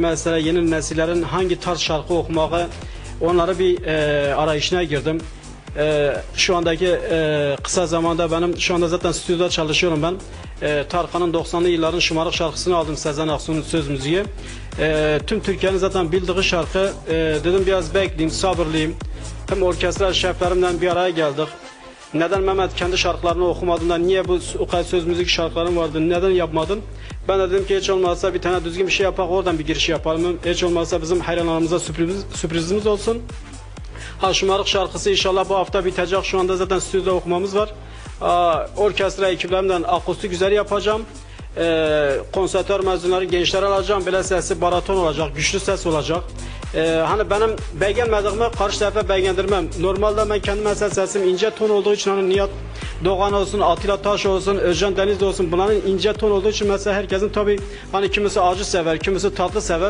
Mesela yeni nesillerin hangi tarz şarkı okumağı onları bir e, arayışına girdim. E, şu andaki e, kısa zamanda benim şu anda zaten stüdyoda çalışıyorum ben. E, Tarkan'ın 90'lı yılların şımarık şarkısını aldım Sezen Aksu'nun söz müziği. E, tüm Türkiye'nin zaten bildiği şarkı. E, dedim biraz bekleyeyim, sabırlıyım. Hem orkestra şeflerimle bir araya geldik. Neden Mehmet kendi şarkılarını okumadın da niye bu o söz müzik şarkıların vardı neden yapmadın? Ben de dedim ki hiç olmazsa bir tane düzgün bir şey yapak oradan bir giriş yapalım. Hiç olmazsa bizim hayranlarımıza sürpriz, sürprizimiz olsun. Ha şımarık şarkısı inşallah bu hafta bitecek. Şu anda zaten stüdyoda okumamız var. Aa, orkestra ekiplerimden akustik güzel yapacağım. Ee, mezunları gençler alacağım. Böyle sesi baraton olacak, güçlü ses olacak. Ee, hani benim beğenmediğimi karşı tarafa beğendirmem. Normalde ben kendi mesela sesim ince ton olduğu için hani Nihat Doğan olsun, Atilla Taş olsun, Özcan Deniz de olsun bunların ince ton olduğu için mesela herkesin tabi hani kimisi acı sever, kimisi tatlı sever.